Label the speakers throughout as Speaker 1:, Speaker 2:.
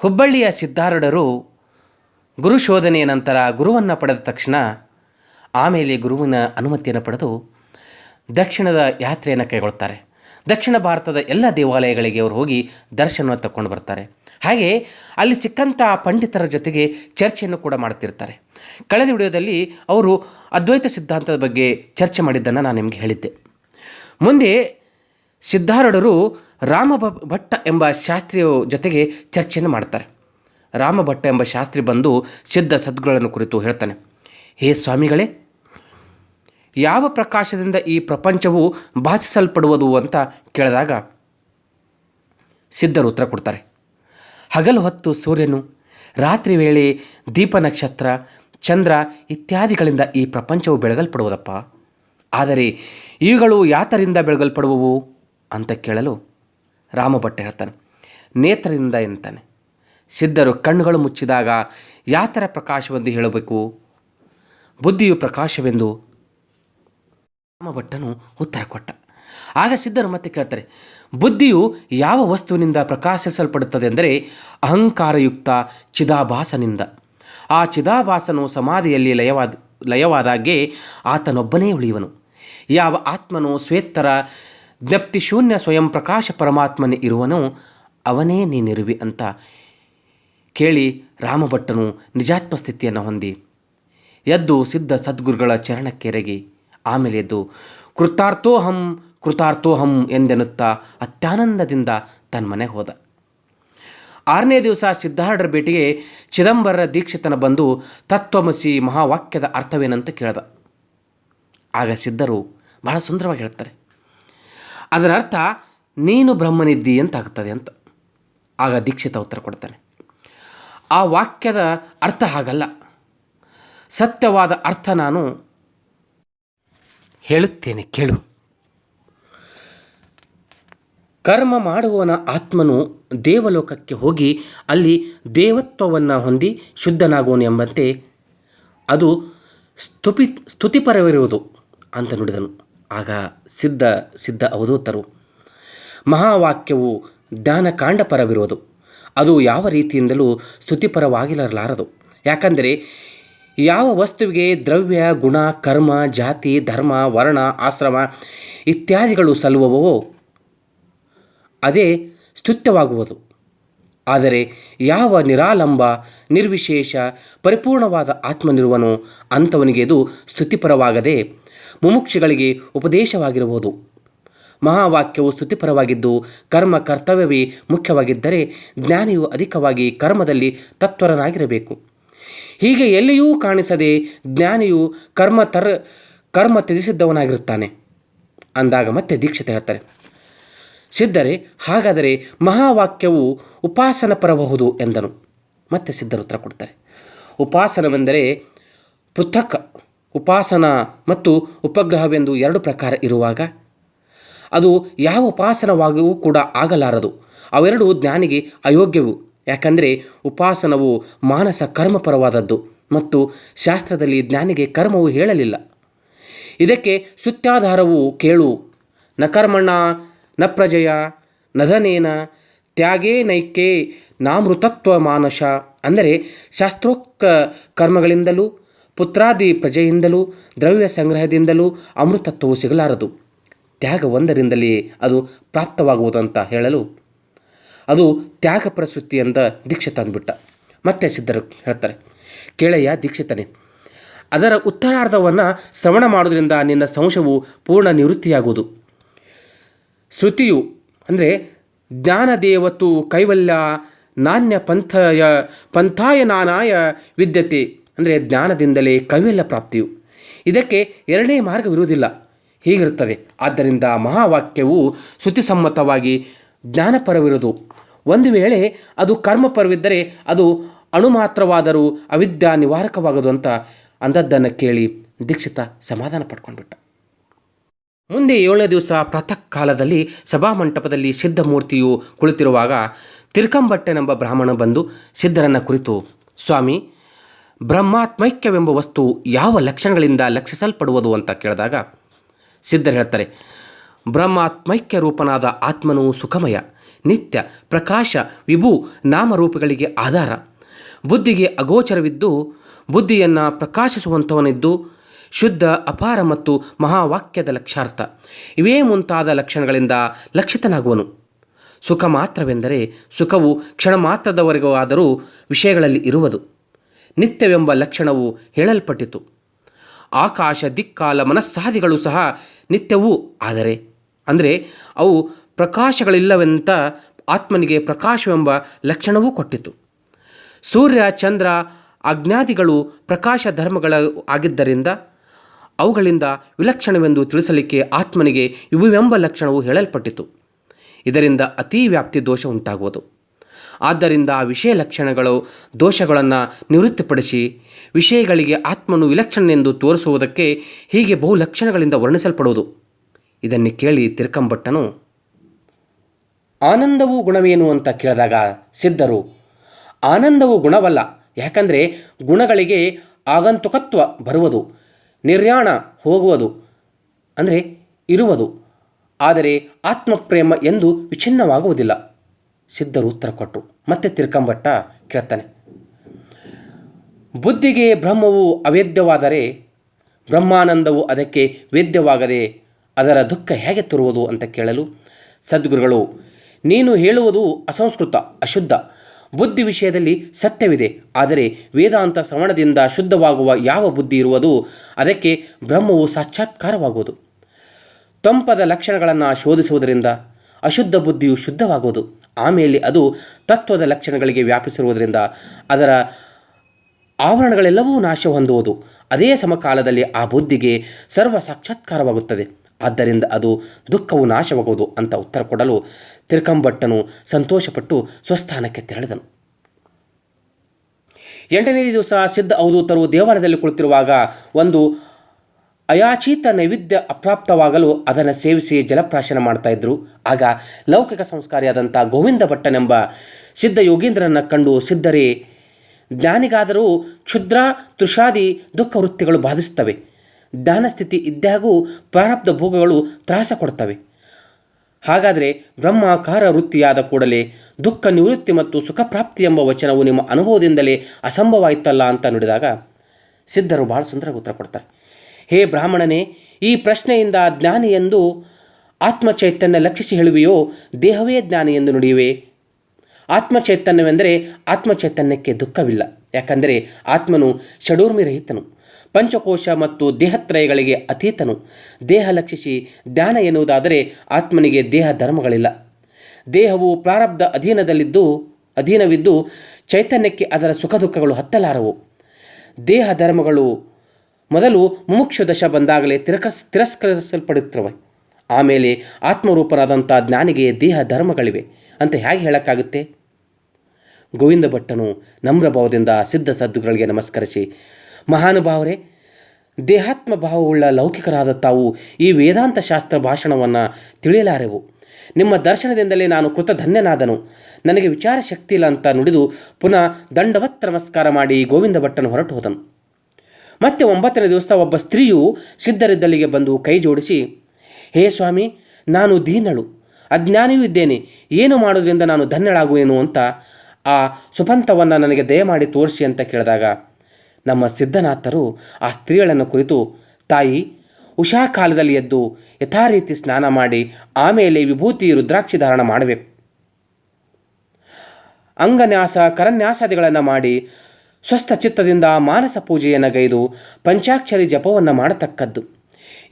Speaker 1: ಹುಬ್ಬಳ್ಳಿಯ ಸಿದ್ಧಾರೂಢರು ಗುರುಶೋಧನೆಯ ನಂತರ ಗುರುವನ್ನು ಪಡೆದ ತಕ್ಷಣ ಆಮೇಲೆ ಗುರುವಿನ ಅನುಮತಿಯನ್ನು ಪಡೆದು ದಕ್ಷಿಣದ ಯಾತ್ರೆಯನ್ನು ಕೈಗೊಳ್ತಾರೆ. ದಕ್ಷಿಣ ಭಾರತದ ಎಲ್ಲ ದೇವಾಲಯಗಳಿಗೆ ಅವರು ಹೋಗಿ ದರ್ಶನವನ್ನು ತಗೊಂಡು ಬರ್ತಾರೆ. ಹಾಗೆ ಅಲ್ಲಿ ಸಿಕ್ಕಂಥ ಪಂಡಿತರ ಜೊತೆಗೆ ಚರ್ಚೆಯನ್ನು ಕೂಡ ಮಾಡ್ತಿರ್ತಾರೆ. ಕಳೆದ ವಿಡಿಯೋದಲ್ಲಿ ಅವರು ಅದ್ವೈತ ಸಿದ್ಧಾಂತದ ಬಗ್ಗೆ ಚರ್ಚೆ ಮಾಡಿದ್ದನ್ನು ನಾನು ನಿಮಗೆ ಹೇಳಿದ್ದೆ. ಮುಂದೆ ಸಿದ್ಧಾರೂಢರು ರಾಮ ಭಟ್ಟ ಎಂಬ ಶಾಸ್ತ್ರಿಯ ಜೊತೆಗೆ ಚರ್ಚೆಯನ್ನು ಮಾಡ್ತಾರೆ. ರಾಮ ಭಟ್ಟ ಎಂಬ ಶಾಸ್ತ್ರಿ ಬಂದು ಸಿದ್ಧ ಸದ್ಗುಗಳನ್ನು ಕುರಿತು ಹೇಳ್ತಾನೆ. ಹೇ ಸ್ವಾಮಿಗಳೇ, ಯಾವ ಪ್ರಕಾಶದಿಂದ ಈ ಪ್ರಪಂಚವು ಭಾಷಿಸಲ್ಪಡುವುದು ಅಂತ ಕೇಳಿದಾಗ ಸಿದ್ಧರು ಉತ್ತರ ಕೊಡ್ತಾರೆ. ಹಗಲು ಹೊತ್ತು ಸೂರ್ಯನು, ರಾತ್ರಿ ವೇಳೆ ದೀಪ ನಕ್ಷತ್ರ, ಚಂದ್ರ ಇತ್ಯಾದಿಗಳಿಂದ ಈ ಪ್ರಪಂಚವು ಬೆಳಗಲ್ಪಡುವುದಪ್ಪ? ಆದರೆ ಇವುಗಳು ಯಾತರಿಂದ ಬೆಳಗಲ್ಪಡುವವು ಅಂತ ಕೇಳಲು ರಾಮಭಟ್ಟ ಹೇಳ್ತಾನೆ, ನೇತ್ರದಿಂದ ಎಂತಾನೆ? ಸಿದ್ಧರು ಕಣ್ಣುಗಳು ಮುಚ್ಚಿದಾಗ ಯಾತರ ಪ್ರಕಾಶವೆಂದು ಹೇಳಬೇಕು? ಬುದ್ಧಿಯು ಪ್ರಕಾಶವೆಂದು? ರಾಮಭಟ್ಟನು ಉತ್ತರ ಕೊಟ್ಟ. ಆಗ ಸಿದ್ಧರು ಮತ್ತೆ ಕೇಳ್ತಾರೆ, ಬುದ್ಧಿಯು ಯಾವ ವಸ್ತುವಿನಿಂದ ಪ್ರಕಾಶಿಸಲ್ಪಡುತ್ತದೆ ಅಂದರೆ ಅಹಂಕಾರಯುಕ್ತ ಚಿದಾಭಾಸನಿಂದ. ಆ ಚಿದಾಭಾಸನು ಸಮಾಧಿಯಲ್ಲಿ ಲಯವಾದ ಲಯವಾದಾಗೆ ಆತನೊಬ್ಬನೇ ಉಳಿಯುವನು. ಯಾವ ಆತ್ಮನು ಶ್ವೇತ್ತರ ಜ್ಞಪ್ತಿ ಶೂನ್ಯ ಸ್ವಯಂ ಪ್ರಕಾಶ ಪರಮಾತ್ಮನೇ ಇರುವನು, ಅವನೇ ನೀನಿರುವಿ ಅಂತ ಕೇಳಿ ರಾಮಭಟ್ಟನು ನಿಜಾತ್ಮ ಸ್ಥಿತಿಯನ್ನು ಹೊಂದಿ. ಎದ್ದು ಸಿದ್ಧ ಸದ್ಗುರುಗಳ ಚರಣಕ್ಕೆರಗಿ, ಆಮೇಲೆ ಎದ್ದು, ಕೃತಾರ್ಥೋಹಂ ಕೃತಾರ್ಥೋಹಂ ಎಂದೆನ್ನುತ್ತಾ ಅತ್ಯಾನಂದದಿಂದ ತನ್ನ ಮನೆಗೆ ಹೋದ. ಆರನೇ ದಿವಸ ಸಿದ್ಧಾರ್ಢರ ಭೇಟಿಗೆ ಚಿದಂಬರ ದೀಕ್ಷಿತನ ಬಂದು ತತ್ವಮಸಿ ಮಹಾವಾಕ್ಯದ ಅರ್ಥವೇನಂತ ಕೇಳ್ದ. ಆಗ ಸಿದ್ಧರು ಬಹಳ ಸುಂದರವಾಗಿ ಹೇಳ್ತಾರೆ. ಅದರ ಅರ್ಥ ನೀನು ಬ್ರಹ್ಮನಿದ್ದಿ ಅಂತಾಗ್ತದೆ ಅಂತ. ಆಗ ದೀಕ್ಷಿತ ಉತ್ತರ ಕೊಡ್ತಾನೆ. ಆ ವಾಕ್ಯದ ಅರ್ಥ ಹಾಗಲ್ಲ. ಸತ್ಯವಾದ ಅರ್ಥ ನಾನು ಹೇಳುತ್ತೇನೆ, ಕೇಳು. ಕರ್ಮ ಮಾಡುವವನ ಆತ್ಮನು ದೇವಲೋಕಕ್ಕೆ ಹೋಗಿ ಅಲ್ಲಿ ದೇವತ್ವವನ್ನು ಹೊಂದಿ ಶುದ್ಧನಾಗುವನು ಎಂಬಂತೆ ಅದು ಸ್ತುಪಿ, ಸ್ತುತಿಪರವಿರುವುದು ಅಂತ ನುಡಿದನು. ಆಗ ಸಿದ್ಧ ಸಿದ್ಧ ಅವಧೂತರು. ಮಹಾವಾಕ್ಯವು ಜ್ಞಾನಕಾಂಡಪರವಿರುವುದು. ಅದು ಯಾವ ರೀತಿಯಿಂದಲೂ ಸ್ತುತಿಪರವಾಗಿರಲಾರದು. ಯಾಕಂದರೆ, ಯಾವ ವಸ್ತುವಿಗೆ ದ್ರವ್ಯ, ಗುಣ, ಕರ್ಮ, ಜಾತಿ, ಧರ್ಮ, ವರ್ಣ, ಆಶ್ರಮ ಇತ್ಯಾದಿಗಳು ಸಲ್ಲುವವೋ, ಅದೇ ಸ್ತುತ್ಯವಾಗುವುದು. ಆದರೆ ಯಾವ ನಿರಾಲಂಬ, ನಿರ್ವಿಶೇಷ, ಪರಿಪೂರ್ಣವಾದ ಆತ್ಮನಿರುವನೋ ಅಂಥವನಿಗೆ ಇದು ಸ್ತುತಿಪರವಾಗದೆ ಮುಮುಕ್ಷಿಗಳಿಗೆ ಉಪದೇಶವಾಗಿರಬಹುದು ಮಹಾವಾಕ್ಯವು ಸ್ತುತಿಪರವಾಗಿದ್ದು, ಕರ್ಮ ಕರ್ತವ್ಯವೇ ಮುಖ್ಯವಾಗಿದ್ದರೆ ಜ್ಞಾನಿಯು ಅಧಿಕವಾಗಿ ಕರ್ಮದಲ್ಲಿ ತತ್ವರನಾಗಿರಬೇಕು ಹೀಗೆ ಎಲ್ಲಿಯೂ ಕಾಣಿಸದೆ ಜ್ಞಾನಿಯು ಕರ್ಮ ತರ, ಕರ್ಮ ತ್ಯಜಿಸಿದ್ದವನಾಗಿರುತ್ತಾನೆ. ಅಂದಾಗ ಮತ್ತೆ ದೀಕ್ಷಿತ ಹೇಳ್ತಾರೆ ಸಿದ್ಧರೆ, ಹಾಗಾದರೆ ಮಹಾವಾಕ್ಯವು ಉಪಾಸನ ಪರಬಹುದು ಎಂದನು. ಮತ್ತೆ ಸಿದ್ಧರು ಉತ್ತರ ಕೊಡ್ತಾರೆ. ಉಪಾಸನವೆಂದರೆ ಪೃಥಕ್ ಉಪಾಸನ ಮತ್ತು ಉಪಗ್ರಹವೆಂದು ಎರಡು ಪ್ರಕಾರ ಇರುವಾಗ, ಅದು ಯಾವ ಉಪಾಸನವಾಗಿಯೂ ಕೂಡ ಆಗಲಾರದು. ಅವೆರಡು ಜ್ಞಾನಿಗೆ ಅಯೋಗ್ಯವು. ಯಾಕಂದರೆ ಉಪಾಸನವು ಮಾನಸ ಕರ್ಮಪರವಾದದ್ದು ಮತ್ತು ಶಾಸ್ತ್ರದಲ್ಲಿ ಜ್ಞಾನಿಗೆ ಕರ್ಮವು ಹೇಳಲಿಲ್ಲ. ಇದಕ್ಕೆ ಸುತ್ಯಾಧಾರವು ಕೇಳು. ನ ಕರ್ಮಣ, ನ ಪ್ರಜಯ ನಧನೇನ ತ್ಯಾಗೇ ನೈಕೆ, ನಾಮೃತತ್ವ ಮಾನಶ ಅಂದರೆ ಶಾಸ್ತ್ರೋಕ್ತ ಕರ್ಮಗಳಿಂದಲೂ ಪುತ್ರಾದಿ ಪ್ರಜೆಯಿಂದಲೂ ದ್ರವ್ಯ ಸಂಗ್ರಹದಿಂದಲೂ ಅಮೃತತ್ವವು ಸಿಗಲಾರದು. ತ್ಯಾಗ ಒಂದರಿಂದಲೇ ಅದು ಪ್ರಾಪ್ತವಾಗುವುದಂತ ಹೇಳಲು. ಅದು ತ್ಯಾಗ ಪ್ರಸೂತಿ ಅಂತ ದೀಕ್ಷಿತ ಅಂದ್ಬಿಟ್ಟ ಮತ್ತೆ ಸಿದ್ಧರು ಹೇಳ್ತಾರೆ, ಕೇಳಯ್ಯ ದೀಕ್ಷಿತನೇ, ಅದರ ಉತ್ತರಾರ್ಧವನ್ನು ಶ್ರವಣ ಮಾಡೋದ್ರಿಂದ ನಿನ್ನ ಸಂಶಯವು ಪೂರ್ಣ ನಿವೃತ್ತಿಯಾಗುವುದು. ಶ್ರುತಿಯು, ಅಂದರೆ ಜ್ಞಾನದೇವತು ಕೈವಲ್ಯ ನಾಣ್ಯ ಪಂಥಯ ಪಂಥಾಯ ನಾನಾಯ ವಿದ್ಯತೆ ಅಂದರೆ ಜ್ಞಾನದಿಂದಲೇ ಕವಿಯಲ್ಲ ಪ್ರಾಪ್ತಿಯು. ಇದಕ್ಕೆ ಎರಡನೇ ಮಾರ್ಗವಿರುವುದಿಲ್ಲ ಹೀಗಿರುತ್ತದೆ. ಆದ್ದರಿಂದ ಮಹಾವಾಕ್ಯವು ಶ್ರುತಿಸಮ್ಮತವಾಗಿ ಜ್ಞಾನಪರವಿರುವುದು. ಒಂದು ವೇಳೆ ಅದು ಕರ್ಮಪರವಿದ್ದರೆ ಅದು ಅಣುಮಾತ್ರವಾದರೂ ಅವಿದ್ಯಾ ನಿವಾರಕವಾಗದು ಅಂತ ಅಂದದ್ದನ್ನು ಕೇಳಿ ದೀಕ್ಷಿತ ಸಮಾಧಾನ ಪಡ್ಕೊಂಡ್ಬಿಟ್ಟ. ಮುಂದೆ ಏಳನೇ ದಿವಸ ಪ್ರಾತಃ ಕಾಲದಲ್ಲಿ ಸಭಾಮಂಟಪದಲ್ಲಿ ಸಿದ್ಧಮೂರ್ತಿಯು ಕುಳಿತಿರುವಾಗ ತಿರ್ಕಂಬಟ್ಟೆನೆಂಬ ಬ್ರಾಹ್ಮಣ ಬಂದು ಸಿದ್ಧರನ್ನ ಕುರಿತು, ಸ್ವಾಮಿ ಬ್ರಹ್ಮಾತ್ಮೈಕ್ಯವೆಂಬ ವಸ್ತು ಯಾವ ಲಕ್ಷಣಗಳಿಂದ ಲಕ್ಷಿಸಲ್ಪಡುವುದು ಅಂತ ಕೇಳಿದಾಗ ಸಿದ್ಧರು ಹೇಳ್ತಾರೆ, ಬ್ರಹ್ಮಾತ್ಮೈಕ್ಯ ರೂಪನಾದ ಆತ್ಮನು ಸುಖಮಯ, ನಿತ್ಯ, ಪ್ರಕಾಶ, ವಿಭು, ನಾಮರೂಪಗಳಿಗೆ ಆಧಾರ. ಬುದ್ಧಿಗೆ ಅಗೋಚರವಿದ್ದು, ಬುದ್ಧಿಯನ್ನು ಪ್ರಕಾಶಿಸುವಂಥವನಿದ್ದು ಶುದ್ಧ, ಅಪಾರ ಮತ್ತು ಮಹಾವಾಕ್ಯದ ಲಕ್ಷಾರ್ಥ. ಇವೇ ಮುಂತಾದ ಲಕ್ಷಣಗಳಿಂದ ಲಕ್ಷಿತನಾಗುವನು. ಸುಖ ಮಾತ್ರವೆಂದರೆ ಸುಖವು ಕ್ಷಣ ಮಾತ್ರದವರೆಗೂ ಆದರೂ ವಿಷಯಗಳಲ್ಲಿ ಇರುವುದು. ನಿತ್ಯವೆಂಬ ಲಕ್ಷಣವು ಹೇಳಲ್ಪಟ್ಟಿತು. ಆಕಾಶ ದಿಕ್ಕಾಲ ಮನಸ್ಸಾದಿಗಳು ಸಹ ನಿತ್ಯವೂ ಆದರೆ, ಅಂದರೆ ಅವು ಪ್ರಕಾಶಗಳಿಲ್ಲವೆಂತ ಆತ್ಮನಿಗೆ ಪ್ರಕಾಶವೆಂಬ ಲಕ್ಷಣವೂ ಕೊಟ್ಟಿತು. ಸೂರ್ಯ, ಚಂದ್ರ, ಅಜ್ಞಾದಿಗಳು ಪ್ರಕಾಶ ಧರ್ಮಗಳ ಆಗಿದ್ದರಿಂದ ಅವುಗಳಿಂದ ವಿಲಕ್ಷಣವೆಂದು ತಿಳಿಸಲಿಕ್ಕೆ ಆತ್ಮನಿಗೆ ಇವುವೆಂಬ ಲಕ್ಷಣವು ಹೇಳಲ್ಪಟ್ಟಿತು. ಇದರಿಂದ ಅತೀ ವ್ಯಾಪ್ತಿ ದೋಷ ಉಂಟಾಗುವುದು. ಆದ್ದರಿಂದ ಆ ವಿಷಯ ಲಕ್ಷಣಗಳು ದೋಷಗಳನ್ನು ನಿವೃತ್ತಿಪಡಿಸಿ ವಿಷಯಗಳಿಗೆ ಆತ್ಮನು ವಿಲಕ್ಷಣನೆಂದು ತೋರಿಸುವುದಕ್ಕೆ ಹೀಗೆ ಬಹು ಲಕ್ಷಣಗಳಿಂದ ವರ್ಣಿಸಲ್ಪಡುವುದು. ಇದನ್ನು ಕೇಳಿ ತಿರ್ಕಂಬಟ್ಟನು, ಆನಂದವು ಗುಣವೇನು ಅಂತ ಕೇಳಿದಾಗ ಸಿದ್ಧರು, ಆನಂದವು ಗುಣವಲ್ಲ, ಯಾಕಂದರೆ ಗುಣಗಳಿಗೆ ಆಗಂತುಕತ್ವ ಬರುವುದು, ನಿರ್ಯಾಣ ಹೋಗುವುದು, ಅಂದರೆ ಇರುವುದು, ಆದರೆ ಆತ್ಮಪ್ರೇಮ ಎಂದು ವಿಚ್ಛಿನ್ನವಾಗುವುದಿಲ್ಲ. ಸಿದ್ಧರು ಉತ್ತರ ಕೊಟ್ಟರು. ಮತ್ತೆ ತಿರ್ಕಂಬಟ್ಟ ಕೇಳ್ತಾನೆ, ಬುದ್ಧಿಗೆ ಬ್ರಹ್ಮವು ಅವೇದ್ಯವಾದರೆ ಬ್ರಹ್ಮಾನಂದವು ಅದಕ್ಕೆ ವೇದ್ಯವಾಗದೆ ಅದರ ದುಃಖ ಹೇಗೆ ತರುವುದು ಅಂತ ಕೇಳಲು ಸದ್ಗುರುಗಳು, ನೀನು ಹೇಳುವುದು ಅಸಂಸ್ಕೃತ, ಅಶುದ್ಧ. ಬುದ್ಧಿ ವಿಷಯದಲ್ಲಿ ಸತ್ಯವಿದೆ, ಆದರೆ ವೇದಾಂತ ಶ್ರವಣದಿಂದ ಶುದ್ಧವಾಗುವ ಯಾವ ಬುದ್ಧಿ ಇರುವುದು ಅದಕ್ಕೆ ಬ್ರಹ್ಮವು ಸಾಕ್ಷಾತ್ಕಾರವಾಗುವುದು. ತಂಪದ ಲಕ್ಷಣಗಳನ್ನು ಶೋಧಿಸುವುದರಿಂದ ಅಶುದ್ಧ ಬುದ್ಧಿಯು ಶುದ್ಧವಾಗುವುದು. ಆಮೇಲೆ ಅದು ತತ್ವದ ಲಕ್ಷಣಗಳಿಗೆ ವ್ಯಾಪಿಸಿರುವುದರಿಂದ ಅದರ ಆವರಣಗಳೆಲ್ಲವೂ ನಾಶ ಹೊಂದುವುದು. ಅದೇ ಸಮಕಾಲದಲ್ಲಿ ಆ ಬುದ್ಧಿಗೆ ಸರ್ವ ಸಾಕ್ಷಾತ್ಕಾರವಾಗುತ್ತದೆ. ಆದ್ದರಿಂದ ಅದು ದುಃಖವು ನಾಶವಾಗುವುದು ಅಂತ ಉತ್ತರ ಕೊಡಲು ತಿರ್ಕಂಬಟ್ಟನು ಸಂತೋಷಪಟ್ಟು ಸ್ವಸ್ಥಾನಕ್ಕೆ ತೆರಳಿದನು. ಎಂಟನೇ ದಿವಸ ಸಿದ್ಧ ಅವಧೂತರು ದೇವಾಲಯದಲ್ಲಿ ಕುಳಿತಿರುವಾಗ ಒಂದು ಅಯಾಚಿತ ನೈವೇದ್ಯ ಅಪ್ರಾಪ್ತವಾಗಲು ಅದನ್ನು ಸೇವಿಸಿ ಜಲಪ್ರಾಶನ ಮಾಡ್ತಾ ಇದ್ರು. ಆಗ ಲೌಕಿಕ ಸಂಸ್ಕಾರಿಯಾದಂಥ ಗೋವಿಂದ ಭಟ್ಟನೆಂಬ ಸಿದ್ಧ ಯೋಗೀಂದ್ರನ ಕಂಡು ಸಿದ್ಧರೇ, ಜ್ಞಾನಿಗಾದರೂ ಕ್ಷುದ್ರ, ತುಷಾದಿ ದುಃಖ ವೃತ್ತಿಗಳು ಬಾಧಿಸ್ತವೆ. ಜ್ಞಾನಸ್ಥಿತಿ ಇದ್ದಾಗೂ ಪ್ರಾರಬ್ಧ ಭೋಗಗಳು ತ್ರಾಸ ಕೊಡ್ತವೆ. ಹಾಗಾದರೆ ಬ್ರಹ್ಮಾಕಾರ ವೃತ್ತಿಯಾದ ಕೂಡಲೇ ದುಃಖ ನಿವೃತ್ತಿ ಮತ್ತು ಸುಖಪ್ರಾಪ್ತಿ ಎಂಬ ವಚನವು ನಿಮ್ಮ ಅನುಭವದಿಂದಲೇ ಅಸಂಭವಾಯಿತಲ್ಲ ಅಂತ ನುಡಿದಾಗ ಸಿದ್ಧರು ಭಾಳ ಸುಂದರ ಉತ್ತರ ಕೊಡ್ತಾರೆ. ಹೇ ಬ್ರಾಹ್ಮಣನೇ, ಈ ಪ್ರಶ್ನೆಯಿಂದ ಜ್ಞಾನಿ ಎಂದು ಆತ್ಮಚೈತನ್ಯ ಲಕ್ಷಿಸಿ ಹೇಳುವೆಯೋ, ದೇಹವೇ ಜ್ಞಾನಿ ಎಂದು ನುಡಿಯುವೆ. ಆತ್ಮಚೈತನ್ಯವೆಂದರೆ ಆತ್ಮಚೈತನ್ಯಕ್ಕೆ ದುಃಖವಿಲ್ಲ. ಯಾಕಂದರೆ ಆತ್ಮನು ಷಡೂರ್ಮಿರಹಿತನು, ಪಂಚಕೋಶ ಮತ್ತು ದೇಹತ್ರಯಗಳಿಗೆ ಅತೀತನು. ದೇಹ ಲಕ್ಷಿಸಿ ಜ್ಞಾನ ಎನ್ನುವುದಾದರೆ ಆತ್ಮನಿಗೆ ದೇಹ ಧರ್ಮಗಳಿಲ್ಲ. ದೇಹವು ಪ್ರಾರಬ್ಧ ಅಧೀನದಲ್ಲಿದ್ದು, ಅಧೀನವಿದ್ದು ಚೈತನ್ಯಕ್ಕೆ ಅದರ ಸುಖ ದುಃಖಗಳು ಹತ್ತಲಾರವು. ದೇಹ ಧರ್ಮಗಳು ಮೊದಲು ಮುಮುಕ್ಷು ದಶ ಬಂದಾಗಲೇ ತಿರಕಸ್, ತಿರಸ್ಕರಿಸಲ್ಪಡುತ್ತವೆ. ಆಮೇಲೆ ಆತ್ಮರೂಪನಾದಂಥ ಜ್ಞಾನಿಗೆ ದೇಹ ಧರ್ಮಗಳಿವೆ. ಅಂತ ಹೇಗೆ ಹೇಳೋಕ್ಕಾಗುತ್ತೆ? ಗೋವಿಂದ ಭಟ್ಟನು ನಮ್ರಭಾವದಿಂದ ಸಿದ್ಧ ಸದ್ದುಗಳಿಗೆ ನಮಸ್ಕರಿಸಿ, ಮಹಾನುಭಾವರೇ ದೇಹಾತ್ಮ ಭಾವವುಳ್ಳ ಲೌಕಿಕರಾದ ತಾವು ಈ ವೇದಾಂತ ಶಾಸ್ತ್ರ ಭಾಷಣವನ್ನು ತಿಳಿಯಲಾರೆವು. ನಿಮ್ಮ ದರ್ಶನದಿಂದಲೇ ನಾನು ಕೃತಧನ್ಯನಾದನು. ನನಗೆ ವಿಚಾರ ಶಕ್ತಿ ಇಲ್ಲ ಅಂತ ನುಡಿದು ಪುನಃ ದಂಡವತ್ ನಮಸ್ಕಾರ ಮಾಡಿ ಗೋವಿಂದ ಭಟ್ಟನು ಹೊರಟು ಹೋದನು. ಮತ್ತೆ ಒಂಬತ್ತನೇ ದಿವಸ ಒಬ್ಬ ಸ್ತ್ರೀಯು ಸಿದ್ಧರಿದ್ದಲ್ಲಿಗೆ ಬಂದು ಕೈ ಜೋಡಿಸಿ, ಹೇ ಸ್ವಾಮಿ, ನಾನು ದೀನಳು, ಅಜ್ಞಾನಿಯೂ ಇದ್ದೇನೆ, ಏನು ಮಾಡೋದ್ರಿಂದ ನಾನು ಧನ್ಯಳಾಗುವೇನು? ಅಂತ ಆ ಸುಪಂಥವನ್ನು ನನಗೆ ದಯಮಾಡಿ ತೋರಿಸಿ ಅಂತ ಕೇಳಿದಾಗ, ನಮ್ಮ ಸಿದ್ಧನಾಥರು ಆ ಸ್ತ್ರೀಗಳನ್ನು ಕುರಿತು, ತಾಯಿ, ಉಷಾ ಕಾಲದಲ್ಲಿ ಎದ್ದು ಯಥಾರೀತಿ ಸ್ನಾನ ಮಾಡಿ, ಆಮೇಲೆ ವಿಭೂತಿ ರುದ್ರಾಕ್ಷಿ ಧಾರಣ ಮಾಡಬೇಕು. ಅಂಗನ್ಯಾಸ, ಕರನ್ಯಾಸಾದಿಗಳನ್ನು ಮಾಡಿ ಸ್ವಸ್ಥ ಚಿತ್ತದಿಂದ ಮಾನಸ ಪೂಜೆಯನ್ನು ಗೈದು ಪಂಚಾಕ್ಷರಿ ಜಪವನ್ನು ಮಾಡತಕ್ಕದ್ದು.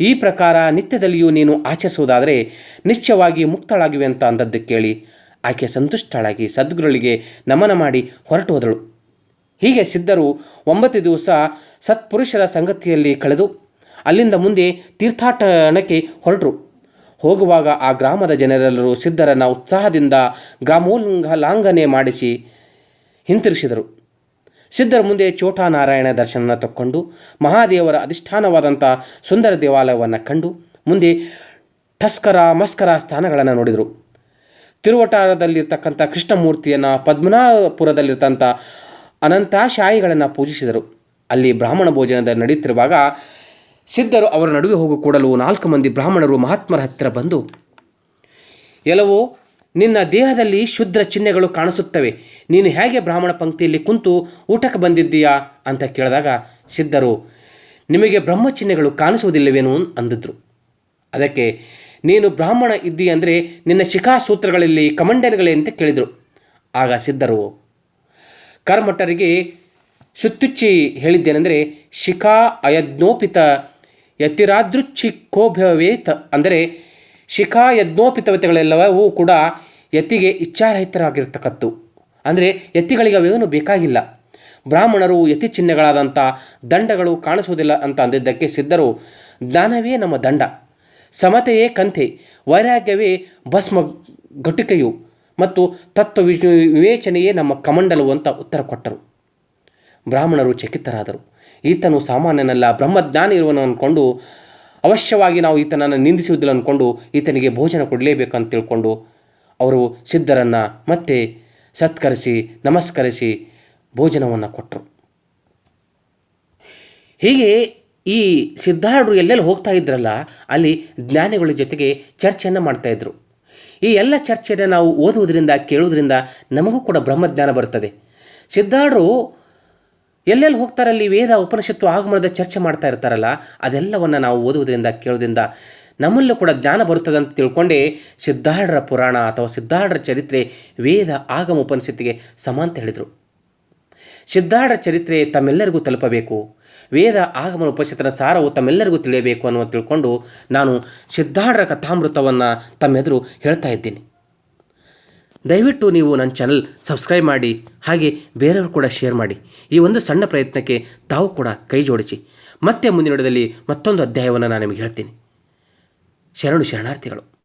Speaker 1: ಈ ಪ್ರಕಾರ ನಿತ್ಯದಲ್ಲಿಯೂ ನೀನು ಆಚರಿಸುವುದಾದರೆ ನಿಶ್ಚಯವಾಗಿ ಮುಕ್ತಳಾಗಿವೆ ಅಂತ ಅಂದದ್ದು ಕೇಳಿ ಆಕೆ ಸಂತುಷ್ಟಳಾಗಿ ಸದ್ಗುರುಳಿಗೆ ನಮನ ಮಾಡಿ ಹೊರಟು ಹೋದಳು. ಹೀಗೆ ಸಿದ್ಧರು ಒಂಬತ್ತು ದಿವಸ ಸತ್ಪುರುಷರ ಸಂಗತಿಯಲ್ಲಿ ಕಳೆದು ಅಲ್ಲಿಂದ ಮುಂದೆ ತೀರ್ಥಾಟನಕ್ಕೆ ಹೊರಟರು. ಹೋಗುವಾಗ ಆ ಗ್ರಾಮದ ಜನರೆಲ್ಲರೂ ಸಿದ್ಧರನ್ನು ಉತ್ಸಾಹದಿಂದ ಗ್ರಾಮೋಲ್ಲಾಂಘನೆ ಲಾಂಘನೆ ಮಾಡಿಸಿ ಹಿಂತಿರುಗಿಸಿದರು. ಸಿದ್ಧರ ಮುಂದೆ ಚೋಟಾನಾರಾಯಣ ದರ್ಶನ ತಕ್ಕೊಂಡು ಮಹಾದೇವರ ಅಧಿಷ್ಠಾನವಾದಂಥ ಸುಂದರ ದೇವಾಲಯವನ್ನು ಕಂಡು ಮುಂದೆ ಠಸ್ಕರ ಮಸ್ಕರ ಸ್ಥಾನಗಳನ್ನು ನೋಡಿದರು. ತಿರುವಟಾರದಲ್ಲಿರ್ತಕ್ಕಂಥ ಕೃಷ್ಣಮೂರ್ತಿಯನ್ನು ಪದ್ಮನಾಭಪುರದಲ್ಲಿರ್ತಂಥ ಅನಂತಾಶಾಯಿಗಳನ್ನು ಪೂಜಿಸಿದರು. ಅಲ್ಲಿ ಬ್ರಾಹ್ಮಣ ಭೋಜನದ ನಡೆಯುತ್ತಿರುವಾಗ ಸಿದ್ಧರು ಅವರ ನಡುವೆ ಹೋಗು ಕೂಡಲು ನಾಲ್ಕು ಮಂದಿ ಬ್ರಾಹ್ಮಣರು ಮಹಾತ್ಮರ ಹತ್ತಿರ ಬಂದು, ಎಲ್ಲವೋ ನಿನ್ನ ದೇಹದಲ್ಲಿ ಶುದ್ಧ ಚಿಹ್ನೆಗಳು ಕಾಣಿಸುತ್ತವೆ. ನೀನು ಹೇಗೆ ಬ್ರಾಹ್ಮಣ ಪಂಕ್ತಿಯಲ್ಲಿ ಕುಂತು ಊಟಕ್ಕೆ ಬಂದಿದ್ದೀಯಾ ಅಂತ ಕೇಳಿದಾಗ ಸಿದ್ಧರು, ನಿಮಗೆ ಬ್ರಹ್ಮಚಿಹ್ನೆಗಳು ಕಾಣಿಸುವುದಿಲ್ಲವೇನು? ಅಂದಿದ್ರು. ಅದಕ್ಕೆ, ನೀನು ಬ್ರಾಹ್ಮಣ ಇದ್ದೀಯ ಅಂದರೆ ನಿನ್ನ ಶಿಖಾಸೂತ್ರಗಳಲ್ಲಿ ಕಮಂಡಲಗಳೇ ಅಂತ ಕೇಳಿದರು. ಆಗ ಸಿದ್ಧರು, ಕರ್ಮಠರಿಗೆ ಸುತ್ತುಚ್ಚಿ ಹೇಳಿದ್ದೇನೆಂದರೆ ಶಿಖಾ ಅಯಜ್ಞೋಪಿತ ಯತಿರಾದೃಚ್ಛಿಕೋಭವೇತ್ ಅಂದರೆ ಶಿಖಾ ಯಜ್ಞೋಪಿತವತೆಗಳೆಲ್ಲವೂ ಕೂಡ ಯತಿಗೆ ಇಚ್ಛಾರಹಿತರಾಗಿರ್ತಕ್ಕದ್ದು. ಅಂದರೆ ಯತಿಗಳಿಗೆ ಅವೇನು ಬೇಕಾಗಿಲ್ಲ. ಬ್ರಾಹ್ಮಣರು ಯತಿ ಚಿಹ್ನೆಗಳಾದಂಥ ದಂಡಗಳು ಕಾಣಿಸುವುದಿಲ್ಲ ಅಂತ ಅಂದಿದ್ದಕ್ಕೆ ಸಿದ್ಧರು, ಜ್ಞಾನವೇ ನಮ್ಮ ದಂಡ. ಸಮತೆಯೇ ಕಂತೆ ವೈರಾಗ್ಯವೇ ಭಸ್ಮ ಘಟಿಕೆಯು ಮತ್ತು ತತ್ವ ವಿಚ- ವಿವೇಚನೆಯೇ ನಮ್ಮ ಕಮಂಡಲವು ಅಂತ ಉತ್ತರ ಕೊಟ್ಟರು. ಬ್ರಾಹ್ಮಣರು ಚಕಿತರಾದರು. ಈತನು ಸಾಮಾನ್ಯನಲ್ಲ, ಬ್ರಹ್ಮಜ್ಞಾನಿ ಇರುವನು ಅಂದ್ಕೊಂಡು ಅವಶ್ಯವಾಗಿ ನಾವು ಈತನನ್ನು ನಿಂದಿಸುವುದಿಲ್ಲ ಅಂದ್ಕೊಂಡು ಈತನಿಗೆ ಭೋಜನ ಕೊಡಲೇಬೇಕಂತ ತಿಳ್ಕೊಂಡು ಅವರು ಸಿದ್ಧರನ್ನು ಮತ್ತೆ ಸತ್ಕರಿಸಿ, ನಮಸ್ಕರಿಸಿ ಭೋಜನವನ್ನು ಕೊಟ್ಟರು ಹೀಗೆ ಈ ಸಿದ್ಧಾರೂಢರು ಎಲ್ಲೆಲ್ಲಿ ಹೋಗ್ತಾ ಇದ್ರಲ್ಲ, ಅಲ್ಲಿ ಜ್ಞಾನಿಗಳ ಜೊತೆಗೆ ಚರ್ಚೆಯನ್ನು ಮಾಡ್ತಾಯಿದ್ರು ಈ ಎಲ್ಲ ಚರ್ಚೆಯನ್ನು ನಾವು ಓದುವುದರಿಂದ, ಕೇಳುವುದರಿಂದ ನಮಗೂ ಕೂಡ ಬ್ರಹ್ಮಜ್ಞಾನ ಬರ್ತದೆ ಸಿದ್ಧಾರೂಢರು ಎಲ್ಲೆಲ್ಲಿ ಹೋಗ್ತಾರಲ್ಲಿ ವೇದ ಉಪನಿಷತ್ತು ಆಗಮನದ ಚರ್ಚೆ ಮಾಡ್ತಾ ಇರ್ತಾರಲ್ಲ, ಅದೆಲ್ಲವನ್ನು ನಾವು ಓದುವುದರಿಂದ ಕೇಳೋದ್ರಿಂದ ನಮ್ಮಲ್ಲೂ ಕೂಡ ಜ್ಞಾನ ಬರುತ್ತದೆ ಅಂತ ತಿಳ್ಕೊಂಡೇ ಸಿದ್ಧಾರ್ಢರ ಪುರಾಣ ಅಥವಾ ಸಿದ್ಧಾರ್ಢರ ಚರಿತ್ರೆ ವೇದ ಆಗಮ ಉಪನಿಷತ್ತಿಗೆ ಸಮ ಅಂತ ಹೇಳಿದರು. ಸಿದ್ಧಾರ್ಢರ ಚರಿತ್ರೆ ತಮ್ಮೆಲ್ಲರಿಗೂ ತಲುಪಬೇಕು, ವೇದ ಆಗಮನ ಉಪನಿಷತ್ತಿನ ಸಾರವು ತಮ್ಮೆಲ್ಲರಿಗೂ ತಿಳಿಯಬೇಕು ಅನ್ನುವ ತಿಳ್ಕೊಂಡು ನಾನು ಸಿದ್ಧಾರ್ಢರ ಕಥಾಮೃತವನ್ನು ತಮ್ಮೆದುರು ಹೇಳ್ತಾ ಇದ್ದೀನಿ. ದಯವಿಟ್ಟು ನೀವು ನನ್ನ ಚಾನಲ್ ಸಬ್ಸ್ಕ್ರೈಬ್ ಮಾಡಿ, ಹಾಗೆ ಬೇರೆಯವರು ಕೂಡ ಶೇರ್ ಮಾಡಿ. ಈ ಒಂದು ಸಣ್ಣ ಪ್ರಯತ್ನಕ್ಕೆ ತಾವು ಕೂಡ ಕೈ ಜೋಡಿಸಿ. ಮತ್ತೆ ಮುಂದಿನ ಮತ್ತೊಂದು ಅಧ್ಯಾಯವನ್ನು ನಾನು ನಿಮಗೆ ಹೇಳ್ತೀನಿ. ಶರಣು ಶರಣಾರ್ಥಿಗಳು.